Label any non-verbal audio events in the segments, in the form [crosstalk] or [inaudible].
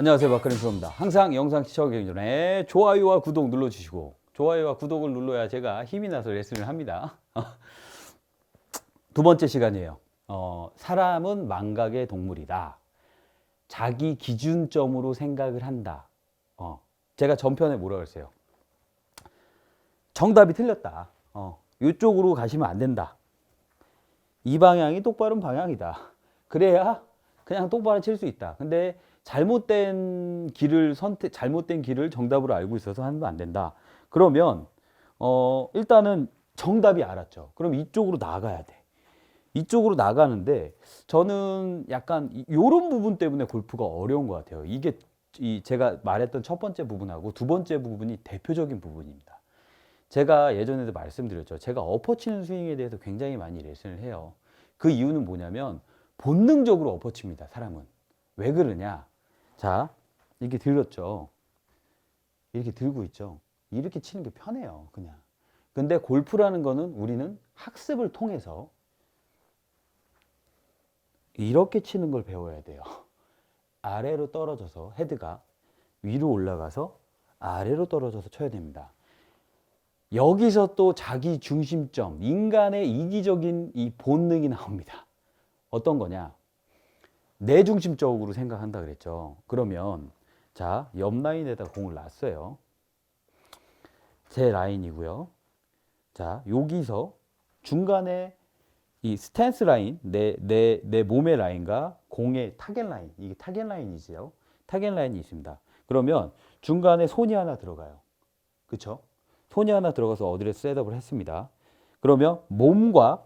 안녕하세요 박근혜 프로입니다. 항상 영상 시청하기 전에 좋아요와 구독 눌러주시고 좋아요와 구독을 눌러야 제가 힘이 나서 레슨을 합니다. [laughs] 두 번째 시간이에요. 어, 사람은 망각의 동물이다. 자기 기준점으로 생각을 한다. 어, 제가 전편에 뭐라 그랬어요? 정답이 틀렸다. 어, 이쪽으로 가시면 안 된다. 이 방향이 똑바른 방향이다. 그래야 그냥 똑바로 칠 수 있다. 근데 잘못된 길을 선택, 잘못된 길을 정답으로 알고 있어서 하면 안 된다. 그러면, 어, 일단은 정답이 알았죠. 그럼 이쪽으로 나가야 돼. 이쪽으로 나가는데 저는 약간 이- 요런 부분 때문에 골프가 어려운 것 같아요. 이게 이 제가 말했던 첫 번째 부분하고 두 번째 부분이 대표적인 부분입니다. 제가 예전에도 말씀드렸죠. 제가 엎어치는 스윙에 대해서 굉장히 많이 레슨을 해요. 그 이유는 뭐냐면 본능적으로 엎어칩니다. 사람은. 왜 그러냐? 자, 이렇게 들었죠. 이렇게 들고 있죠. 이렇게 치는 게 편해요. 그냥. 근데 골프라는 거는 우리는 학습을 통해서 이렇게 치는 걸 배워야 돼요. [laughs] 아래로 떨어져서 헤드가 위로 올라가서 아래로 떨어져서 쳐야 됩니다. 여기서 또 자기 중심점, 인간의 이기적인 이 본능이 나옵니다. 어떤 거냐? 내 중심적으로 생각한다 그랬죠. 그러면 자, 옆 라인에다 공을 놨어요. 제 라인이고요. 자, 여기서 중간에 이 스탠스 라인, 내, 내, 내 몸의 라인과 공의 타겟 라인, 이게 타겟 라인이지요. 타겟 라인이 있습니다. 그러면 중간에 손이 하나 들어가요. 그쵸? 손이 하나 들어가서 어디를 셋업을 했습니다. 그러면 몸과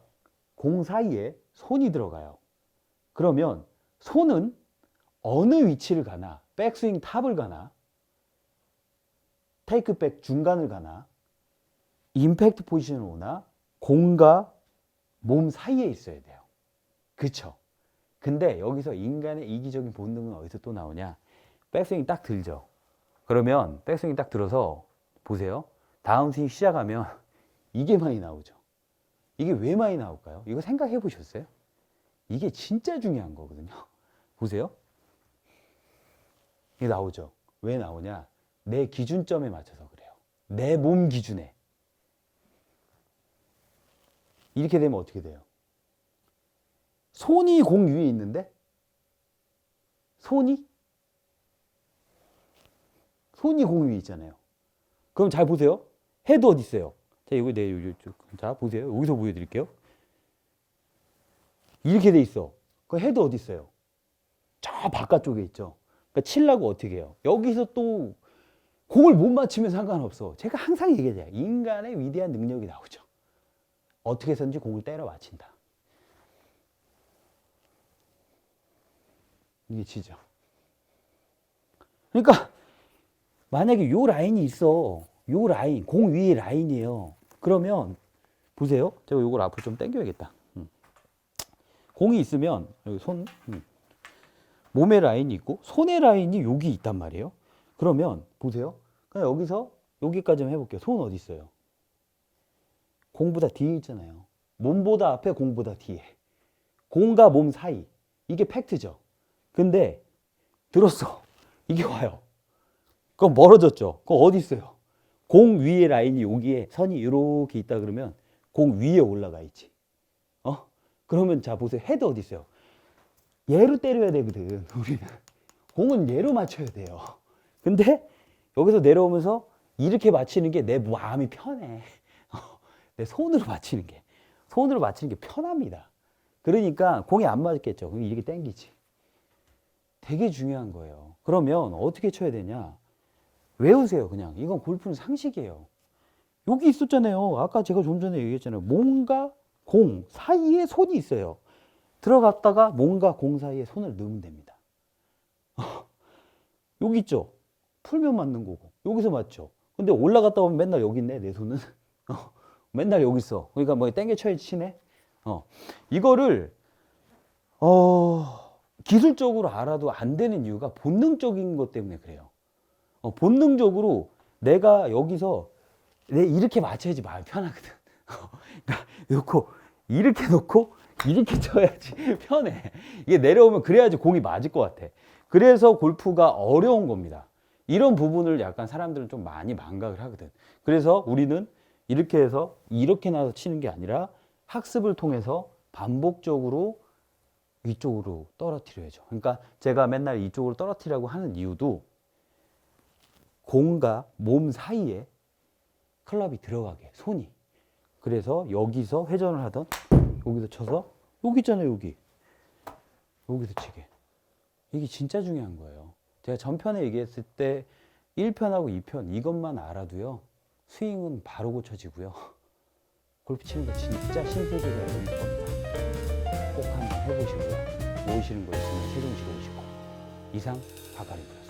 공 사이에 손이 들어가요. 그러면 손은 어느 위치를 가나, 백스윙 탑을 가나, 테이크백 중간을 가나, 임팩트 포지션을 오나, 공과 몸 사이에 있어야 돼요. 그쵸? 근데 여기서 인간의 이기적인 본능은 어디서 또 나오냐? 백스윙이 딱 들죠. 그러면 백스윙이 딱 들어서 보세요. 다음 스윙 시작하면 [laughs] 이게 많이 나오죠. 이게 왜 많이 나올까요? 이거 생각해 보셨어요? 이게 진짜 중요한 거거든요. 보세요. 이게 나오죠. 왜 나오냐? 내 기준점에 맞춰서 그래요. 내 몸 기준에. 이렇게 되면 어떻게 돼요? 손이 공 위에 있는데 손이 손이 공 위에 있잖아요. 그럼 잘 보세요. 헤드 어디 있어요? 자, 이거 내 이쪽. 자, 보세요. 여기서 보여드릴게요. 이렇게 돼 있어. 그 헤드 어디 있어요? 저 바깥쪽에 있죠. 그러니까 칠라고 어떻게 해요? 여기서 또 공을 못 맞추면 상관없어. 제가 항상 얘기해요. 인간의 위대한 능력이 나오죠. 어떻게 해서든지 공을 때려 맞힌다. 이게 지죠. 그러니까 만약에 요 라인이 있어. 요 라인, 공 위에 라인이에요. 그러면 보세요. 제가 요걸 앞으로 좀 당겨야겠다. 음. 공이 있으면 여기 손 음. 몸의 라인이 있고 손의 라인이 여기 있단 말이에요. 그러면 보세요. 그냥 여기서 여기까지만 해볼게요. 손 어디 있어요? 공보다 뒤에 있잖아요. 몸보다 앞에 공보다 뒤에. 공과 몸 사이. 이게 팩트죠. 근데 들었어. [laughs] 이게 와요. 그럼 멀어졌죠. 그럼 어디 있어요? 공 위에 라인이 여기에 선이 이렇게 있다 그러면 공 위에 올라가 있지. 어? 그러면 자 보세요. 헤드 어디 있어요? 얘로 때려야 되거든. 우리는 공은 얘로 맞춰야 돼요. 근데 여기서 내려오면서 이렇게 맞히는 게 내 마음이 편해. 어, 내 손으로 맞히는 게 손으로 맞히는 게 편합니다. 그러니까 공이 안 맞겠죠. 그럼 이렇게 땡기지. 되게 중요한 거예요. 그러면 어떻게 쳐야 되냐? 외우세요, 그냥. 이건 골프는 상식이에요. 여기 있었잖아요. 아까 제가 좀 전에 얘기했잖아요. 몸과 공 사이에 손이 있어요. 들어갔다가 몸과 공 사이에 손을 넣으면 됩니다. [laughs] 여기 있죠? 풀면 맞는 거고. 여기서 맞죠? 근데 올라갔다 오면 맨날 여기 있네, 내 손은. 어, [laughs] 맨날 여기 있어. 그러니까 뭐 땡겨 쳐야 치네. 어. 이거를, 어, 기술적으로 알아도 안 되는 이유가 본능적인 것 때문에 그래요. 어, 본능적으로 내가 여기서 내 이렇게 맞춰야지 마음이 편하거든. [laughs] 그러니까 놓고 이렇게 놓고 이렇게 [laughs] 쳐야지 편해. 이게 내려오면 그래야지 공이 맞을 것 같아. 그래서 골프가 어려운 겁니다. 이런 부분을 약간 사람들은 좀 많이 망각을 하거든. 그래서 우리는 이렇게 해서 이렇게 나서 치는 게 아니라 학습을 통해서 반복적으로 위쪽으로 떨어뜨려야죠. 그러니까 제가 맨날 이쪽으로 떨어뜨리라고 하는 이유도 공과 몸 사이에 클럽이 들어가게 손이. 그래서 여기서 회전을 하던 여기서 쳐서 여기 있잖아요 여기 여기서 치게. 이게 진짜 중요한 거예요. 제가 전편에 얘기했을 때 1편하고 2편 이것만 알아도요. 스윙은 바로 고쳐지고요. [laughs] 골프 치는 거 진짜 신세계가 열릴 겁니다. 꼭 한번 해보시고요. 모이시는 거 있으면 세종시로 오시고. 이상 박가리입니다.